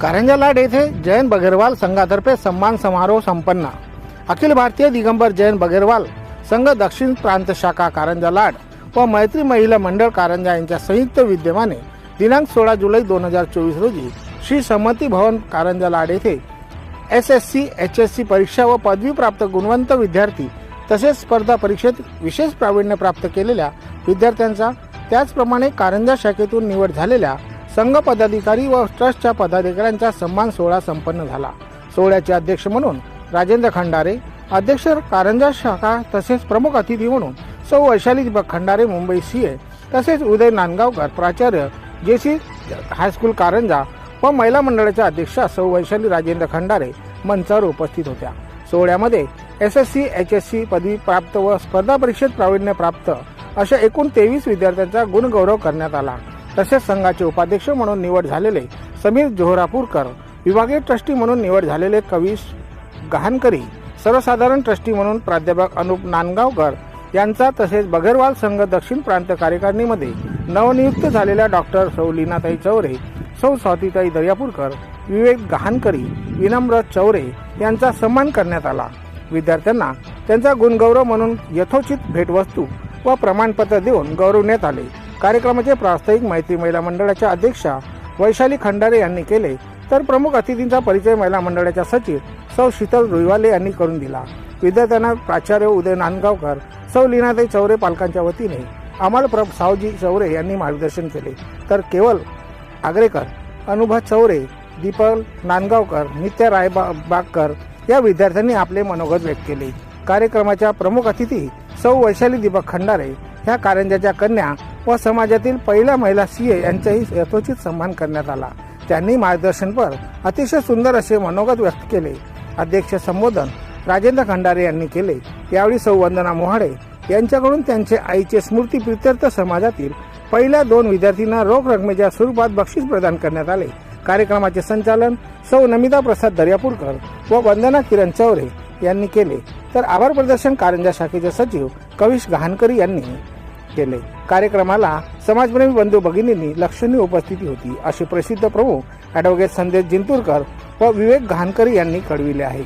कारंजा लाड येथे जयंत बगेरवाल संघातर्फे सन्मान समारोह संपन्न. अखिल भारतीय दिगंबर जयंत बगेरवाल संघ दक्षिण प्रांत शाखा कारंजा लाड व मैत्री महिला मंडळ कारंजा यांच्या संयुक्त विद्यमाने दिनांक सोळा जुलै दोन हजार चोवीस रोजी श्री समती भवन कारंजा लाड येथे S S C H S C परीक्षा व पदवीप्राप्त गुणवंत विद्यार्थी तसेच स्पर्धा परीक्षेत विशेष प्रावीण्य प्राप्त केलेल्या विद्यार्थ्यांचा त्याचप्रमाणे कारंजा शाखेतून निवड झालेल्या संघ पदाधिकारी व ट्रस्टच्या पदाधिकाऱ्यांचा सन्मान सोहळा संपन्न झाला. सोहळ्याचे अध्यक्ष म्हणून राजेंद्र खंडारे अध्यक्ष कारंजा शाखा तसेच प्रमुख अतिथी म्हणून सौ वैशाली खंडारे मुंबई सी ए तसेच उदय नांदगावकर प्राचार्य जे सी हायस्कूल कारंजा व महिला मंडळाच्या अध्यक्षा सौ वैशाली राजेंद्र खंडारे मंचावर उपस्थित होत्या. सोहळ्यामध्ये S S C H S C पदवी प्राप्त व स्पर्धा परीक्षेत प्रावीण्य प्राप्त अशा एकूण तेवीस विद्यार्थ्यांचा गुणगौरव करण्यात आला. तसेच संघाचे उपाध्यक्ष म्हणून निवड झालेले समीर जोहरापूरकर विभागीय ट्रस्टी म्हणून निवड झालेले कवीश गहानकरी सर्वसाधारण ट्रस्टी म्हणून प्राध्यापक अनुप नांदगावकर यांचा तसेच बगरवाल संघ दक्षिण प्रांत कार्यकारिणीमध्ये नवनियुक्त झालेल्या डॉक्टर सौ लीनाताई चौरे सौ स्वातीताई दर्यापूरकर विवेक गहाणकरी विनम्र चौरे यांचा सन्मान करण्यात आला. विद्यार्थ्यांना त्यांचा गुणगौरव म्हणून यथोचित भेटवस्तू व प्रमाणपत्र देऊन गौरवण्यात आले. कार्यक्रमाचे प्रास्ताविक माहिती महिला मंडळाच्या अध्यक्षा वैशाली खंडारे यांनी केले तर प्रमुख अतिथींचा परिचय महिला मंडळाच्या सचिव सौ शीतल रुईवाले यांनी करून दिला. विद्यार्थ्यांना प्राचार्य उदय नांदगावकर सौ लीनाताई चौरे पालकांच्या वतीने अमलप्रभ सावजी चौरे यांनी मार्गदर्शन केले. तर केवळ आग्रेकर अनुभा चौरे दीपल नांदगावकर नित्या राय बा- बागकर या विद्यार्थ्यांनी आपले मनोगत व्यक्त केले. कार्यक्रमाच्या प्रमुख अतिथी सौ वैशाली दीपक खंडारे ह्या कारंजाच्या कन्या व समाजातील पहिल्या महिला सीए यांचाही यथोचित सन्मान करण्यात आला. त्यांनी मार्गदर्शनपर अतिशय सुंदर असे मनोगत व्यक्त केले. अध्यक्ष संबोधन राजेंद्र खंडारे यांनी केले. यावेळी सौवंदना मोहाडे यांच्याकडून त्यांचे आईचे स्मृती प्रित्यर्थ समाजातील पहिल्या दोन विद्यार्थ्यांना रोख रकमेच्या स्वरूपात बक्षीस प्रदान करण्यात आले. कार्यक्रमाचे संचालन सौ नमिता प्रसाद दर्यापूरकर व वंदना किरण चौरे यांनी केले. तर आभार प्रदर्शन कारंजा शाखेचे सचिव कविश गहाणकरी यांनी केले. कार्यक्रमाला समाजप्रेमी बंधू भगिनींनी लक्षणीय उपस्थिती होती असे प्रसिद्ध प्रमुख ॲडव्होकेट संदेश जिंतूरकर व विवेक गहाणकरी यांनी कळविले आहे.